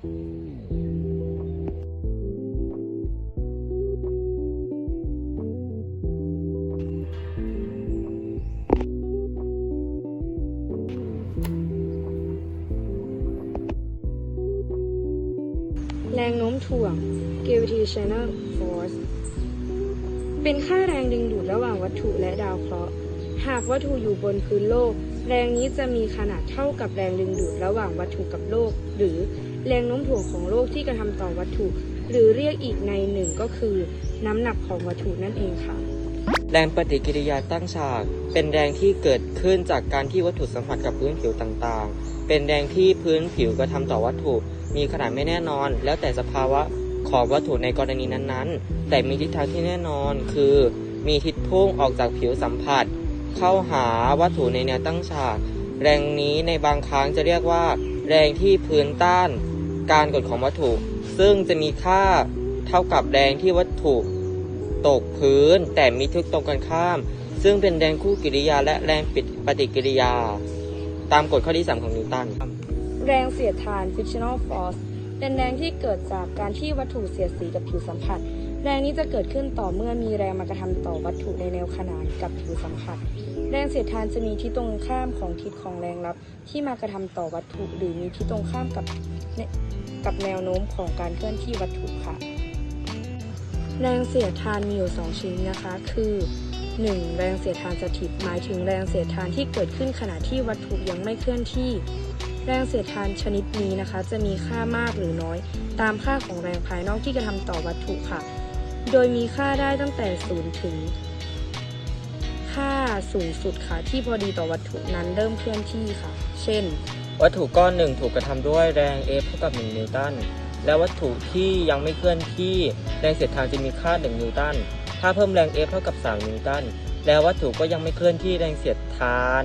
แรงโน้มถ่วง gravitational force เป็นค่าแรงดึงดูดระหว่างวัตถุและดาวเคราะห์ หากวัตถุอยู่บนพื้นโลก แรงนี้จะมีขนาดเท่ากับแรงดึงดูดระหว่างวัตถุกับโลก หรือ แรงโน้มถ่วงของโลกที่กระทำต่อวัตถุ หรือเรียกอีกในหนึ่งก็คือ น้ำหนักของวัตถุนั่นเองค่ะ แรงปฏิกิริยาตั้งฉาก เป็นแรงที่เกิดขึ้นจากการที่วัตถุสัมผัสกับพื้นผิวต่างๆ เป็นแรงที่พื้นผิวกระทำต่อวัตถุ มีขนาดไม่แน่นอน แล้วแต่สภาวะของวัตถุในกรณีนั้นๆ แต่มีทิศทางที่แน่นอนคือ มีทิศพุ่งออกจากผิวสัมผัส เข้าหาวัตถุในแนวตั้งฉาก แรงนี้ในบางครั้งจะเรียกว่า แรงที่พื้นต้าน การกดของวัตถุ ซึ่งจะมีค่าเท่ากับแรงที่วัตถุตกพื้น แต่มีทิศตรงกันข้าม ซึ่งเป็นแรงคู่กิริยาและแรงปิดปฏิกิริยา ตามกฎข้อที่ 3 ของนิวตัน แรงเสียดทาน frictional force เป็นแรงที่เกิดจากการที่วัตถุเสียดสีกับผิวสัมผัส แรงนี้จะเกิดขึ้นต่อเมื่อมีแรงมากระทำต่อวัตถุในแนวขนานกับผิวสัมผัส แรงเสียดทานจะมีที่ตรงข้ามของทิศของแรงรับ ที่มากระทำต่อวัตถุ หรือมีที่ตรงข้ามกับกับแนวโน้มของการเคลื่อนที่วัตถุค่ะ แรงเสียดทานมีอยู่ 2ชนิดนะคะ คือ 1. แรงเสียดทานสถิตหมายถึงแรงเสียดทานที่เกิดขึ้นขณะที่วัตถุยังไม่เคลื่อนที่ แรงเสียดทานชนิดนี้นะคะ จะมีค่ามากหรือน้อย ตามค่าของแรงภายนอกที่กระทำต่อวัตถุค่ะ โดยมีค่าได้ตั้งแต่ 0 ถึง ค่าสูงสุดค่ะที่พอดีต่อวัตถุนั้นเริ่มเคลื่อนที่ค่ะ เช่น วัตถุก้อนหนึ่งถูกกระทำด้วยแรง F เท่ากับ 1 นิวตัน และวัตถุที่ยังไม่เคลื่อนที่แรงเสียดทานจะมีค่า 1 นิวตัน ถ้าเพิ่มแรง F เท่ากับ 3 นิวตัน แล้ววัตถุก็ยังไม่เคลื่อนที่แรงเสียดทาน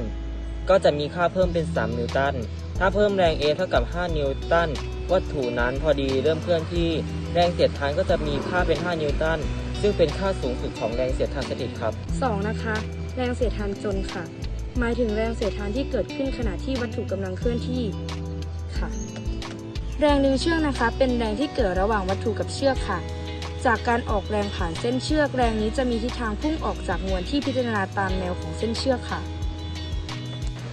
ก็จะมีค่าเพิ่มเป็น 3 นิวตัน ถ้าเพิ่มแรง F เท่ากับ 5 นิวตัน วัตถุนั้นพอดีเริ่มเคลื่อนที่แรงเสียดทานก็จะมีค่าเป็น 5 นิวตันซึ่งเป็นค่าสูงสุดของแรงเสียดทานสถิตครับ 2. นะคะ แรงเสียดทานจนค่ะ หมายถึงแรงเสียดทานที่เกิดขึ้นขณะที่วัตถุกำลังเคลื่อนที่ค่ะ แรงดึงเชือกนะคะ เป็นแรงที่เกิดระหว่างวัตถุกับเชือกค่ะ จากการออกแรงผ่านเส้นเชือกแรงนี้จะมีทิศทางพุ่งออกจากมวลที่พิจารณาตามแนวของเส้นเชือกค่ะ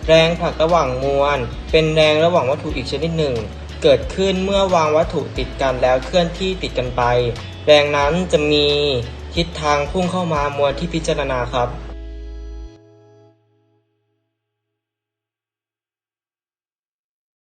แรงผลักระหว่างมวลเป็นแรงระหว่างวัตถุอีกชนิดหนึ่ง เกิดขึ้นเมื่อวางวัตถุติดกันแล้วเคลื่อนที่ติดกันไป แรงนั้นจะมีทิศทางพุ่งเข้ามามวลที่พิจารณาครับ